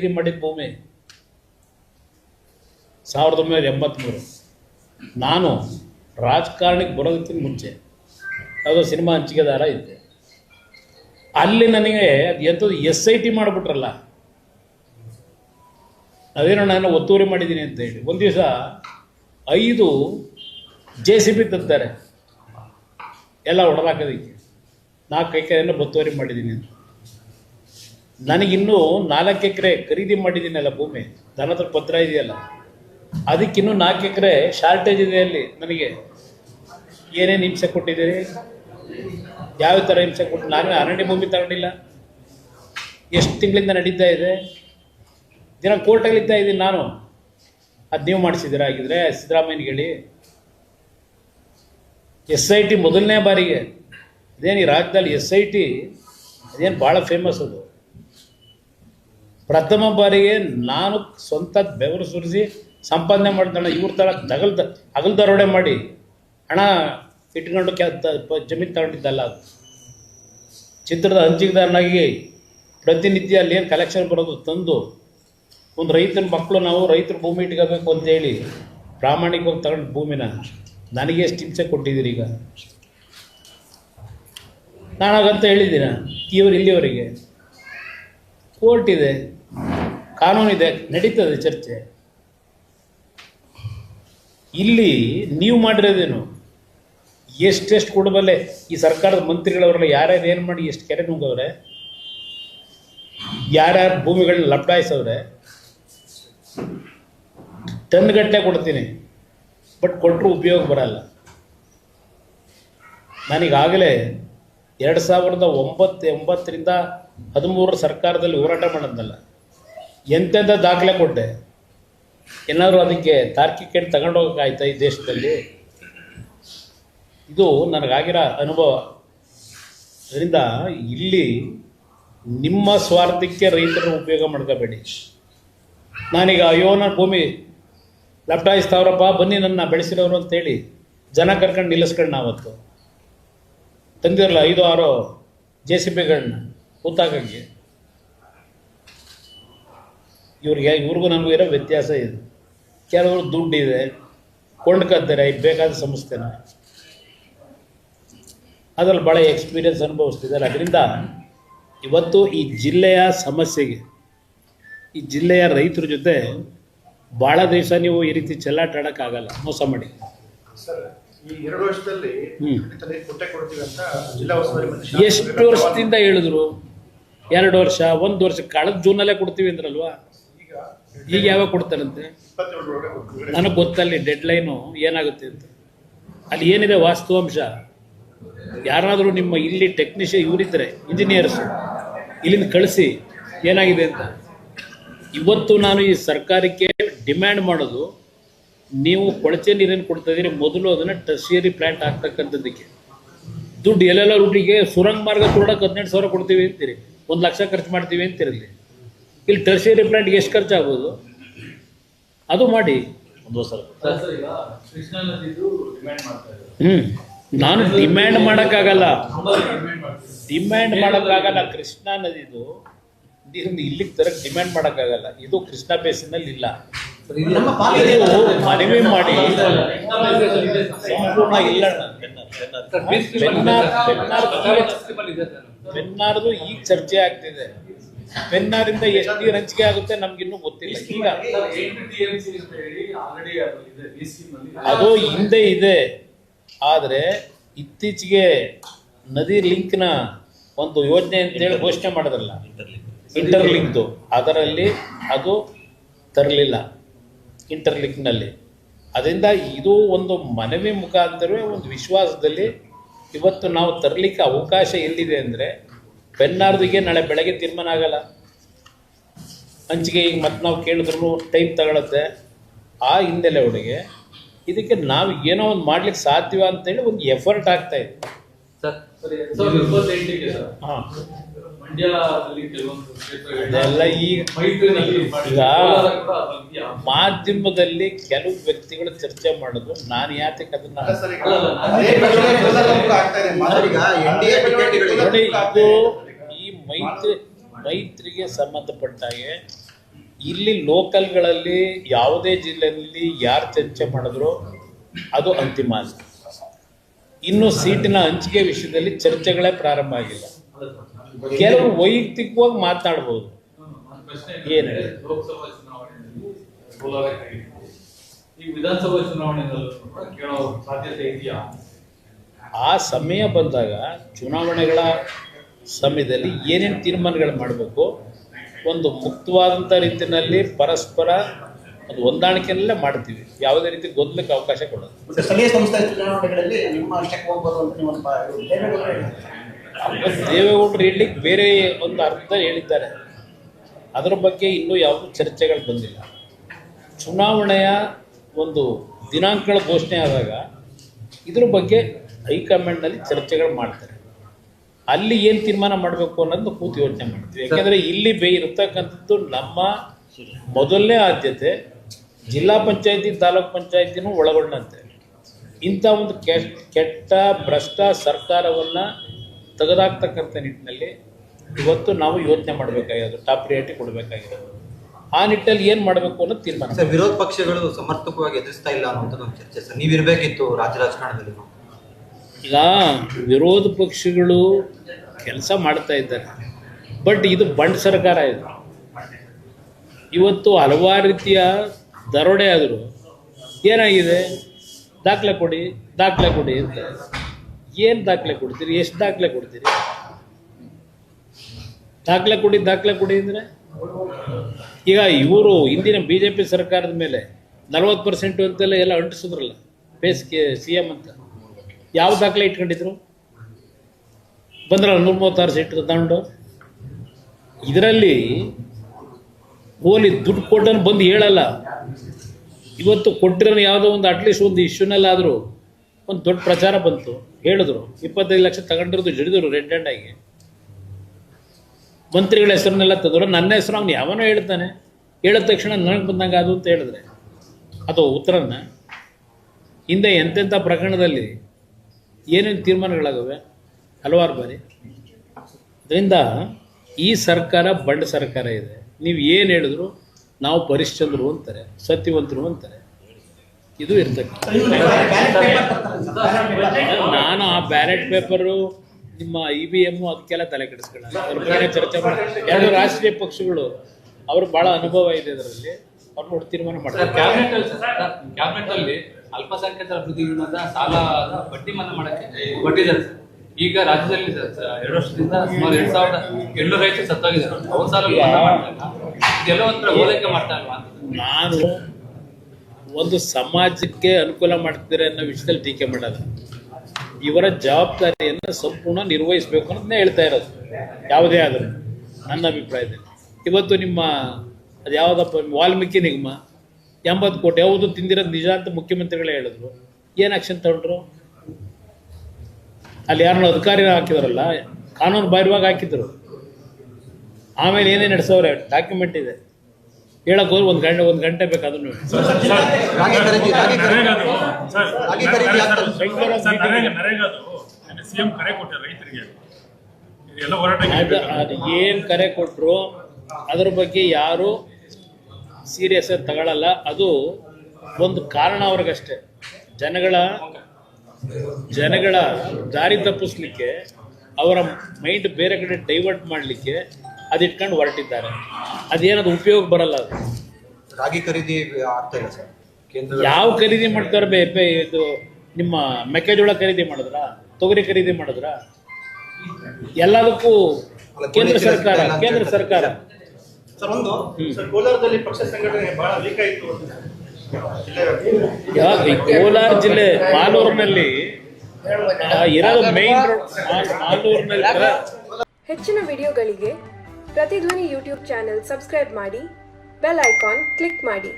ಮಾಡಿದ ಭೂಮಿ ಸಾವಿರದ ಒಂಬೈನೂರ ಎಂಬತ್ಮೂರು. ನಾನು ರಾಜಕಾರಣಕ್ಕೆ ಬರೋದಕ್ಕಿಂತ ಮುಂಚೆ ಯಾವುದೋ ಸಿನಿಮಾ ಹಂಚಿಕೆದಾರ ಇದ್ದೆ. ಅಲ್ಲಿ ನನಗೆ ಅದು ಎಂಥದ್ದು ಎಸ್ ಐ ಟಿ ಮಾಡಿಬಿಟ್ರಲ್ಲ. ಅದೇನೋ ನಾನು ಒತ್ತುವರಿ ಮಾಡಿದ್ದೀನಿ ಅಂತ ಹೇಳಿ ಒಂದು ದಿವಸ ಐದು ಜೆ ಸಿ ಬಿ ತರ್ತಾರೆ ಎಲ್ಲ ಹೊಡೆದಾಕೋದಕ್ಕೆ ನಾಲ್ಕು ಎಕರೆಯನ್ನು ಒತ್ತುವರಿ ಮಾಡಿದ್ದೀನಿ ಅಂತ. ನನಗಿನ್ನೂ ನಾಲ್ಕು ಎಕರೆ ಖರೀದಿ ಮಾಡಿದ್ದೀನಲ್ಲ ಭೂಮಿ. ನನ್ನ ಪತ್ರ ಇದೆಯಲ್ಲ. ಅದಕ್ಕಿನ್ನೂ ನಾಲ್ಕು ಎಕರೆ ಶಾರ್ಟೇಜ್ ಇದೆ ಅಲ್ಲಿ ನನಗೆ. ಏನೇನು ಹಿಂಸೆ ಕೊಟ್ಟಿದ್ದೀರಿ? ಯಾವ ಥರ ಹಿಂಸೆ ಕೊಟ್ಟು ನಾನು ಅರಣ್ಯ ಭೂಮಿ ತಗೊಂಡಿಲ್ಲ. ಎಷ್ಟು ತಿಂಗಳಿಂದ ನಡೀತಾ ಇದೆ? ದಿನ ಕೋರ್ಟಲ್ಲಿ ಇದ್ದ ಇದ್ದೀನಿ ನಾನು. ಅದು ನೀವು ಮಾಡಿಸಿದ್ದೀರ ಆಗಿದ್ರೆ ಸಿದ್ದರಾಮಯ್ಯನಿಗೆ ಹೇಳಿ ಎಸ್ ಐ ಟಿ ಮೊದಲನೇ ಬಾರಿಗೆ. ಅದೇನು ಈ ರಾಜ್ಯದಲ್ಲಿ ಎಸ್ ಐ ಟಿ ಅದೇನು ಭಾಳ ಫೇಮಸ್ ಅದು. ಪ್ರಥಮ ಬಾರಿಗೆ ನಾನು ಸ್ವಂತ ಬೆವರು ಸುರಿಸಿ ಸಂಪಾದನೆ ಮಾಡ್ತಾಳೆ ಇವ್ರ ಥರ ತಗಲ್ ಹಗಲ್ ದರೋಡೆ ಮಾಡಿ ಹಣ ಇಟ್ಕೊಂಡು ಕೆ ಜಮೀನು ತಗೊಂಡಿದ್ದಲ್ಲ ಅದು. ಚಿತ್ರದ ಹಂಚಿಕೆದಾರನಾಗಿ ಪ್ರತಿನಿತ್ಯ ಅಲ್ಲಿ ಏನು ಕಲೆಕ್ಷನ್ ಬರೋದು ತಂದು ಒಂದು ರೈತನ ಮಕ್ಕಳು ನಾವು ರೈತರ ಭೂಮಿ ಇಟ್ಕೋಬೇಕು ಅಂತೇಳಿ ಪ್ರಾಮಾಣಿಕವಾಗಿ ತಗೊಂಡು ಭೂಮಿನ. ನನಗೆ ಎಷ್ಟು ಹಿಂಸೆ ಕೊಟ್ಟಿದ್ದೀರಿ ಈಗ? ನಾನು ಹಾಗಂತ ಹೇಳಿದ್ದೀನ, ಇವರು ಇಲ್ಲಿವರೆಗೆ. ಕೋರ್ಟ್ ಇದೆ. ಕಾನೂನಿದೆ, ನಡೀತದೆ ಚರ್ಚೆ. ಇಲ್ಲಿ ನೀವು ಮಾಡಿರೋದೇನು? ಎಷ್ಟೆಷ್ಟು ಕೊಡಬಲ್ಲೆ ಈ ಸರ್ಕಾರದ ಮಂತ್ರಿಗಳವರೆಲ್ಲ ಯಾರ್ಯಾರು ಏನು ಮಾಡಿ ಎಷ್ಟು ಕೆರೆ ನುಂಗವ್ರೆ? ಯಾರ್ಯಾರು ಭೂಮಿಗಳನ್ನ ಲಪಡಾಯಿಸವ್ರೆ? ಟನ್ಗಟ್ಟಲೆ ಕೊಡ್ತೀನಿ. ಬಟ್ ಕೊಟ್ಟರು ಉಪಯೋಗ ಬರಲ್ಲ. ನಾನೀಗಾಗಲೇ ಎರಡು ಸಾವಿರದ ಒಂಬತ್ತು ಒಂಬತ್ತರಿಂದ ಹದಿಮೂರರ ಸರ್ಕಾರದಲ್ಲಿ ಹೋರಾಟ ಮಾಡೋದಲ್ಲ ಎಂತೆಂಥ ದಾಖಲೆ ಕೊಟ್ಟೆ? ಏನಾದರೂ ಅದಕ್ಕೆ ತಾರ್ಕಿಕ ತಗೊಂಡೋಗಕ್ಕಾಯ್ತಾ ಈ ದೇಶದಲ್ಲಿ? ಇದು ನನಗಾಗಿರೋ ಅನುಭವ. ಅದರಿಂದ ಇಲ್ಲಿ ನಿಮ್ಮ ಸ್ವಾರ್ಥಕ್ಕೆ ರೈತರನ್ನು ಉಪಯೋಗ ಮಾಡ್ಕೋಬೇಡಿ. ನಾನೀಗ ಅಯ್ಯೋ ನನ್ನ ಭೂಮಿ ಲಪ್ಟಾಯಿಸ್ತಾವ್ರಪ್ಪ, ಬನ್ನಿ ನನ್ನ ಬೆಳೆಸಿರೋರು ಅಂತೇಳಿ ಜನ ಕರ್ಕೊಂಡು ನಿಲ್ಲಿಸ್ಕೊಂಡು ನಾವತ್ತು ತಂದಿರಲ್ಲ ಐದು ಆರು ಜೆ ಸಿ ಬಿಗಳನ್ನ ಕೂತಾಕಂಗೆ. ಇವ್ರಿಗೆ ಇವ್ರಿಗೂ ನಮಗೂ ಇರೋ ವ್ಯತ್ಯಾಸ ಇದೆ. ಕೆಲವರು ದುಡ್ಡಿದೆ ಕೊಂಡ್ಕೊತಾರೆ ಇದು ಬೇಕಾದ ಸಂಸ್ಥೆನ. ಅದರಲ್ಲಿ ಭಾಳ ಎಕ್ಸ್ಪೀರಿಯನ್ಸ್ ಅನುಭವಿಸ್ತಿದ್ದಾರೆ. ಅದರಿಂದ ಇವತ್ತು ಈ ಜಿಲ್ಲೆಯ ಸಮಸ್ಯೆಗೆ ಈ ಜಿಲ್ಲೆಯ ರೈತರ ಜೊತೆ ಭಾಳ ದಿವಸ ನೀವು ಈ ರೀತಿ ಚೆಲ್ಲಾಟ ಆಗಲ್ಲ ಮೋಸ ಮಾಡಿ. ಎಷ್ಟು ವರ್ಷದಿಂದ ಹೇಳಿದ್ರು? ಎರಡು ವರ್ಷ ಒಂದು ವರ್ಷ ಕಳೆದ ಜೂನಲ್ಲೇ ಕೊಡ್ತೀವಿ ಅಂದ್ರಲ್ವಾ? ಈಗ ಯಾವಾಗ ಕೊಡ್ತಾರಂತೆ. ನನಗೆ ಗೊತ್ತಲ್ಲಿ ಡೆಡ್ ಲೈನು ಏನಾಗುತ್ತೆ ಅಂತ. ಅಲ್ಲಿ ಏನಿದೆ ವಾಸ್ತವಾಂಶ? ಯಾರಾದರೂ ನಿಮ್ಮ ಇಲ್ಲಿ ಟೆಕ್ನಿಷಿಯನ್ ಇವರಿದ್ದರೆ ಇಂಜಿನಿಯರ್ಸ್ ಇಲ್ಲಿಂದ ಕಳಿಸಿ, ಏನಾಗಿದೆ ಅಂತ. ಇವತ್ತು ನಾನು ಈ ಸರ್ಕಾರಕ್ಕೆ ಡಿಮ್ಯಾಂಡ್ ಮಾಡೋದು, ನೀವು ಕೊಳಚೆ ನೀರನ್ನು ಕೊಡ್ತಾ ಇದ್ದೀರಿ, ಮೊದಲು ಅದನ್ನು ಟರ್ಷಿಯರಿ ಪ್ಲ್ಯಾಂಟ್ ಆಗ್ತಕ್ಕಂಥದ್ದಕ್ಕೆ. ದುಡ್ಡು ಎಲ್ಲೆಲ್ಲ ರೂಟಿಗೆ ಸುರಂಗ ಮಾರ್ಗ ಕೊಡೋಕೆ ಹದಿನೆಂಟು ಸಾವಿರ ಕೊಡ್ತೀವಿ ಅಂತೀರಿ. ಒಂದು ಲಕ್ಷ ಖರ್ಚು ಮಾಡ್ತೀವಿ ಅಂತಿರಲಿ ಇಲ್ಲಿ ಟರ್ಷಿಯರಿ ಪ್ಲಾಂಟ್ಗೆ ಎಷ್ಟು ಖರ್ಚಾಗ್ಬೋದು? ಅದು ಮಾಡಿ. ಒಂದು ಸಲ ಸರ್ ಸರ್, ಈಗ ಕೃಷ್ಣಾ ಡಿಮ್ಯಾಂಡ್ ಮಾಡ್ತಾ ಇದ್ದಾರೆ. ಹ್ಮ್. ನಾನು ಡಿಮ್ಯಾಂಡ್ ಮಾಡೋಕ್ಕಾಗಲ್ಲ. ಡಿಮ್ಯಾಂಡ್ ಮಾಡೋಕ್ಕಾಗಲ್ಲ ಕೃಷ್ಣಾ ನದಿದು ನೀರನ್ನು ಇಲ್ಲಿಗೆ ತರಕ್ಕೆ ಡಿಮ್ಯಾಂಡ್ ಮಾಡೋಕ್ಕಾಗಲ್ಲ. ಇದು ಕೃಷ್ಣ ಬೇಸಿನಲ್ಲಿ ಇಲ್ಲ ಮನವಿ ಮಾಡಿ. ಸಂಪೂರ್ಣ ಇಲ್ಲ. ಬೆನ್ನಾರ್ದು ಈಗ ಚರ್ಚೆ ಆಗ್ತಿದೆ. ಬೆನ್ನಾರಿಂದ ಎಷ್ಟು ನೀರು ಹಂಚಿಕೆ ಆಗುತ್ತೆ ನಮ್ಗಿನ್ನೂ ಗೊತ್ತಿಲ್ಲ. ಈಗ 8 TMC ಅಂತ ಹೇಳಿ already ಅದು ಹಿಂದೆ ಇದೆ. ಆದರೆ ಇತ್ತೀಚೆಗೆ ನದಿ ಲಿಂಕ್ನ ಒಂದು ಯೋಜನೆ ಅಂತೇಳಿ ಘೋಷಣೆ ಮಾಡಿದ್ರಲ್ಲ? ಇಂಟರ್ಲಿಂಕ್ದು ಅದರಲ್ಲಿ ಅದು ತರಲಿಲ್ಲ ಇಂಟರ್ಲಿಂಕ್ನಲ್ಲಿ ಅದರಿಂದ ಇದು ಒಂದು ಮನವಿ ಮುಖಾಂತರವೇ ಒಂದು ವಿಶ್ವಾಸದಲ್ಲಿ ಇವತ್ತು ನಾವು ತರಲಿಕ್ಕೆ ಅವಕಾಶ ಎಲ್ಲಿದೆ ಅಂದರೆ ಬೆನ್ನಾರ್ದಿಗೆ ನಾಳೆ ಬೆಳಗ್ಗೆ ತೀರ್ಮಾನ ಆಗಲ್ಲ. ಹಂಚಿಕೆ ಈಗ ಮತ್ತೆ ನಾವು ಕೇಳಿದ್ರು ಟೈಮ್ ತಗೊಳತ್ತೆ. ಆ ಹಿನ್ನೆಲೆ ಒಳಗೆ ಇದಕ್ಕೆ ನಾವು ಏನೋ ಒಂದು ಮಾಡ್ಲಿಕ್ಕೆ ಸಾಧ್ಯವ ಅಂತ ಹೇಳಿ ಒಂದು ಎಫರ್ಟ್ ಆಗ್ತಾ ಇದೆ. ಹಾಂ. ಅದೆಲ್ಲ ಈಗ ಮಾಧ್ಯಮದಲ್ಲಿ ಕೆಲವು ವ್ಯಕ್ತಿಗಳು ಚರ್ಚೆ ಮಾಡೋದು. ನಾನು ಯಾತಕ್ಕೆ ಅದನ್ನ ನೋಡಿ ಇದು. ಮೈತ್ರಿ ಮೈತ್ರಿಗೆ ಸಂಬಂಧಪಟ್ಟ ಹಾಗೆ ಇಲ್ಲಿ ಲೋಕಲ್ಗಳಲ್ಲಿ ಯಾವುದೇ ಜಿಲ್ಲೆಯಲ್ಲಿ ಯಾರು ಚರ್ಚೆ ಮಾಡಿದ್ರು ಅದು ಅಂತಿಮ ಅಲ್ಲ ಇನ್ನು ಸೀಟಿನ ಹಂಚಿಕೆ ವಿಷಯದಲ್ಲಿ ಚರ್ಚೆಗಳೇ ಪ್ರಾರಂಭ ಆಗಿಲ್ಲ. ಕೆಲವು ವೈಯಕ್ತಿಕವಾಗಿ ಮಾತಾಡ್ಬೋದು. ಏನು ಈ ವಿಧಾನಸಭಾ ಆ ಸಮಯ ಬಂದಾಗ ಚುನಾವಣೆಗಳ ಸಮಯದಲ್ಲಿ ಏನೇನು ತೀರ್ಮಾನಗಳು ಮಾಡಬೇಕು ಒಂದು ಮುಕ್ತವಾದಂಥ ರೀತಿಯಲ್ಲಿ ಪರಸ್ಪರ ಒಂದು ಹೊಂದಾಣಿಕೆಯಲ್ಲೇ ಮಾಡ್ತೀವಿ. ಯಾವುದೇ ರೀತಿ ಗೊಂದಲಕ್ಕೆ ಅವಕಾಶ ಕೊಡೋದು ಸ್ಥಳೀಯ ಸಂಸ್ಥೆ ಚುನಾವಣೆಗಳಲ್ಲಿ ನಿಮ್ಮ. ದೇವೇಗೌಡರು ಹೇಳಲಿಕ್ಕೆ ಬೇರೆ ಒಂದು ಅರ್ಥ ಹೇಳಿದ್ದಾರೆ. ಅದರ ಬಗ್ಗೆ ಇನ್ನೂ ಯಾವುದೂ ಚರ್ಚೆಗಳು ಬಂದಿಲ್ಲ. ಚುನಾವಣೆಯ ಒಂದು ದಿನಾಂಕಗಳ ಘೋಷಣೆ ಆದಾಗ ಇದ್ರ ಬಗ್ಗೆ ಹೈಕಮಾಂಡ್ನಲ್ಲಿ ಚರ್ಚೆಗಳು ಮಾಡ್ತಾರೆ. ಅಲ್ಲಿ ಏನು ತೀರ್ಮಾನ ಮಾಡಬೇಕು ಅನ್ನೋದು ಕೂತು ಯೋಚನೆ ಮಾಡ್ತೀವಿ. ಯಾಕಂದ್ರೆ ಇಲ್ಲಿ ಬೇ ಇರತಕ್ಕಂಥದ್ದು ನಮ್ಮ ಮೊದಲನೇ ಆದ್ಯತೆ ಜಿಲ್ಲಾ ಪಂಚಾಯತಿ ತಾಲೂಕ್ ಪಂಚಾಯತಿನೂ ಒಳಗೊಂಡಂತೆ. ಇಂಥ ಒಂದು ಕೆಟ್ಟ ಭ್ರಷ್ಟ ಸರ್ಕಾರವನ್ನ ತೆಗೆದಾಕ್ತಕ್ಕಂಥ ನಿಟ್ಟಿನಲ್ಲಿ ಇವತ್ತು ನಾವು ಯೋಚನೆ ಮಾಡ್ಬೇಕಾಗಿರೋದು ಟಾಪ್ ಪ್ರಿಯಾರಿಟಿ ಕೊಡ್ಬೇಕಾಗಿರೋದು. ಆ ನಿಟ್ಟಲ್ಲಿ ಏನು ಮಾಡಬೇಕು ಅನ್ನೋದು ತೀರ್ಮಾನ ವಿರೋಧ ಪಕ್ಷಗಳು ಸಮರ್ಥಕವಾಗಿ ಎದುರಿಸ್ತಾ ಇಲ್ಲ ಅನ್ನೋದು ಚರ್ಚೆ ಸರ್. ನೀವಿರ್ಬೇಕಿತ್ತು ರಾಜ್ಯ ರಾಜಕಾರಣದಲ್ಲಿ. ಈಗ ವಿರೋಧ ಪಕ್ಷಗಳು ಕೆಲಸ ಮಾಡ್ತಾ ಇದ್ದಾರೆ. ಬಟ್ ಇದು ಬಂಡ್ ಸರ್ಕಾರ ಇದು. ಇವತ್ತು ಹಲವಾರು ರೀತಿಯ ದರೋಡೆ ಆದರೂ ಏನಾಗಿದೆ? ದಾಖಲೆ ಕೊಡಿ ದಾಖಲೆ ಕೊಡಿ ಅಂತ. ಏನು ದಾಖಲೆ ಕೊಡ್ತೀರಿ? ಎಷ್ಟು ದಾಖಲೆ ಕೊಡ್ತೀರಿ? ದಾಖಲೆ ಕೊಡಿ ದಾಖಲೆ ಕೊಡಿ ಅಂದರೆ? ಈಗ ಇವರು ಹಿಂದಿನ ಬಿ ಜೆ ಪಿ ಸರ್ಕಾರದ ಮೇಲೆ ನಲವತ್ತು ಪರ್ಸೆಂಟು ಅಂತೆಲ್ಲ ಎಲ್ಲ ಅಂಟಿಸಿದ್ರಲ್ಲ, ಬೇಸಿಗೆ ಸಿ ಎಂ ಅಂತ. ಯಾವ ದಾಖಲೆ ಇಟ್ಕೊಂಡಿದ್ರು? ಬಂದ್ರಲ್ಲ ನೂರ ಮೂವತ್ತಾರು ಸೀಟ್ ತಗೊಂಡು ಇದರಲ್ಲಿ ಓಲಿ ದುಡ್ಡು ಕೊಟ್ಟನ್ನು ಬಂದು ಹೇಳಲ್ಲ. ಇವತ್ತು ಕೊಟ್ಟಿರೋ ಯಾವುದೋ ಒಂದು ಅಟ್ಲೀಸ್ಟ್ ಒಂದು ಇಶ್ಯೂನಲ್ಲಾದರೂ ಒಂದು ದೊಡ್ಡ ಪ್ರಚಾರ ಬಂತು. ಹೇಳಿದ್ರು, ಇಪ್ಪತ್ತೈದು ಲಕ್ಷ ತಗೊಂಡಿರೋದು ಜಡಿದ್ರು ರೆಡ್ ಹ್ಯಾಂಡ್ ಆಗಿ. ಮಂತ್ರಿಗಳ ಹೆಸರನ್ನೆಲ್ಲ ತಂದ್ರು ನನ್ನ ಹೆಸರು ಅವ್ನು ಯಾವನೋ ಹೇಳ್ತಾನೆ. ಹೇಳಿದ ತಕ್ಷಣ ನನಗೆ ಬಂದಂಗೆ ಅದು ಅಂತ ಹೇಳಿದ್ರೆ. ಅದು ಉತ್ತರನ. ಹಿಂದೆ ಎಂತೆಂಥ ಪ್ರಕರಣದಲ್ಲಿ ಏನೇನು ತೀರ್ಮಾನಗಳಾಗವೆ? ಹಲವಾರು ಬಾರಿ. ಅದರಿಂದ ಈ ಸರ್ಕಾರ ಬಂಡ ಸರ್ಕಾರ ಇದೆ. ನೀವು ಏನು ಹೇಳಿದ್ರು ನಾವು ಪರಿಶ್ಚಂದ್ರು ಅಂತಾರೆ, ಸತ್ಯವಂತರು ಅಂತಾರೆ. ಇದು ಇರ್ತಕ್ಕಂಥ ನಾನು ಆ ಬ್ಯಾಲೆಟ್ ಪೇಪರು, ನಿಮ್ಮ ಇ ವಿ ಎಮ್ಮು ಅದಕ್ಕೆಲ್ಲ ತಲೆ ಕೆಡಿಸ್ಕೊಳ್ಳೋಣ ಚರ್ಚೆ ಮಾಡಿ ಎರಡು ರಾಷ್ಟ್ರೀಯ ಪಕ್ಷಗಳು ಅವ್ರ ಭಾಳ ಅನುಭವ ಇದೆ ಅದರಲ್ಲಿ ಅವ್ರು ನೋಡಿ ತೀರ್ಮಾನ ಮಾಡ್ತಾರೆ. ಕ್ಯಾಬಿನೆಟ್ ಅಲ್ಲಿ ಸರ್ ಕ್ಯಾಬಿನೆಟ್ ಅಲ್ಲಿ ಅಲ್ಪಸಂಖ್ಯಾತರ ಅಭಿವೃದ್ಧಿ ನಿಗಮದ ಸಾಲ ಬಡ್ಡಿ ಮನ್ನಾ ಮಾಡಕ್ಕೆ ಕೊಟ್ಟಿದ್ದಾರೆ ಸರ್. ಈಗ ರಾಜ್ಯದಲ್ಲಿ ಎರಡು ವರ್ಷದಿಂದ ಸುಮಾರು ಎರಡ್ ಸಾವಿರದ ಎರಡು ರೈತರು ಸತ್ತೋಗಿದ್ದಾರೆ ಅವ್ರ ಸಾಲ ಇದೆಲ್ಲ ಒಂಥರ ಹೋಲಿಕೆ ಮಾಡ್ತಾ ಇಲ್ವಾ? ಅಂತ ನಾನು ಒಂದು ಸಮಾಜಕ್ಕೆ ಅನುಕೂಲ ಮಾಡ್ತಿದ್ದಾರೆ ಅನ್ನೋ ವಿಷಯದಲ್ಲಿ ಟೀಕೆ ಮಾಡೋದು. ಇವರ ಜವಾಬ್ದಾರಿಯನ್ನು ಸಂಪೂರ್ಣ ನಿರ್ವಹಿಸಬೇಕು ಅನ್ನೋದನ್ನ ಹೇಳ್ತಾ ಇರೋದು. ಯಾವುದೇ ಆದರೂ ನನ್ನ ಅಭಿಪ್ರಾಯದಲ್ಲಿ. ಇವತ್ತು ನಿಮ್ಮ ಅದು ಯಾವುದಪ್ಪ ವಾಲ್ಮೀಕಿ ನಿಗಮ ಎಂಬತ್ತು ಕೋಟಿ ಯಾವುದು ತಿಂದಿರೋದು ನಿಜ ಅಂತ ಮುಖ್ಯಮಂತ್ರಿಗಳೇ ಹೇಳಿದ್ರು. ಏನು ಆಕ್ಷನ್ ತಗೊಂಡ್ರು? ಅಲ್ಲಿ ಯಾರನ್ನೋ ಅಧಿಕಾರಿ ಹಾಕಿದಾರಲ್ಲ ಕಾನೂನು ಬಾಹಿರವಾಗಿ ಹಾಕಿದ್ರು. ಆಮೇಲೆ ಏನೇ ನಡೆಸೋರೆ ಡಾಕ್ಯುಮೆಂಟ್ ಇದೆ. ಹೇಳಕ್ ಹೋದ್ರೆ ಒಂದು ಗಂಟೆ ಒಂದು ಗಂಟೆ ಬೇಕು ಅದನ್ನು ಏನ್ ಕರೆ ಕೊಟ್ರು ಏನು ಕರೆ ಕೊಟ್ಟರು ಅದ್ರ ಬಗ್ಗೆ ಯಾರು ಸೀರಿಯಸ್ ಆಗಿ ತಗೊಳ್ಳಲ್ಲ ಅದು ಒಂದು ಕಾರಣ ಅವ್ರಿಗಷ್ಟೇ. ಜನಗಳ ಜನಗಳ ದಾರಿ ತಪ್ಪಿಸ್ಲಿಕ್ಕೆ ಅವರ ಮೈಂಡ್ ಬೇರೆ ಕಡೆ ಡೈವರ್ಟ್ ಮಾಡಲಿಕ್ಕೆ ಅದಿಟ್ಕೊಂಡು ಹೊರಟಿದ್ದಾರೆ. ಅದೇನದು ಉಪಯೋಗ ಬರಲ್ಲ ಅದು. ರಾಗಿ ಖರೀದಿ ಆಗ್ತಾ ಇಲ್ಲ ಸರ್. ಕೇಂದ್ರ ಯಾವ ಖರೀದಿ ಮಾಡ್ತಾರೆ ಬೇ ಬೇ- ಇದು ನಿಮ್ಮ ಮೆಕ್ಕೆಜೋಳ ಖರೀದಿ ಮಾಡಿದ್ರ? ತೊಗರಿ ಖರೀದಿ ಮಾಡಿದ್ರ? ಎಲ್ಲದಕ್ಕೂ ಕೇಂದ್ರ ಸರ್ಕಾರ ಕೇಂದ್ರ ಸರ್ಕಾರ. ಸರ್ ಒಂದು. ಸರ್ ಕೋಲಾರದಲ್ಲಿ ಪಕ್ಷ ಸಂಘಟನೆ ಬಹಳ ವೀಕ್ ಆಯಿತು ಕೋಲಾರ ಜಿಲ್ಲೆ ಮಾಲೂರಿನಲ್ಲಿ ಇರೋದು ಮೈನ್ ಮಾಲೂರಿನಲ್ಲಿ ಹೆಚ್ಚಿನ ವಿಡಿಯೋಗಳಿಗೆ ಪ್ರತಿಧ್ವನಿ ಯೂಟ್ಯೂಬ್ ಚಾನೆಲ್ ಸಬ್ಸ್ಕ್ರೈಬ್ ಮಾಡಿ ಬೆಲ್ ಐಕಾನ್ ಕ್ಲಿಕ್ ಮಾಡಿ.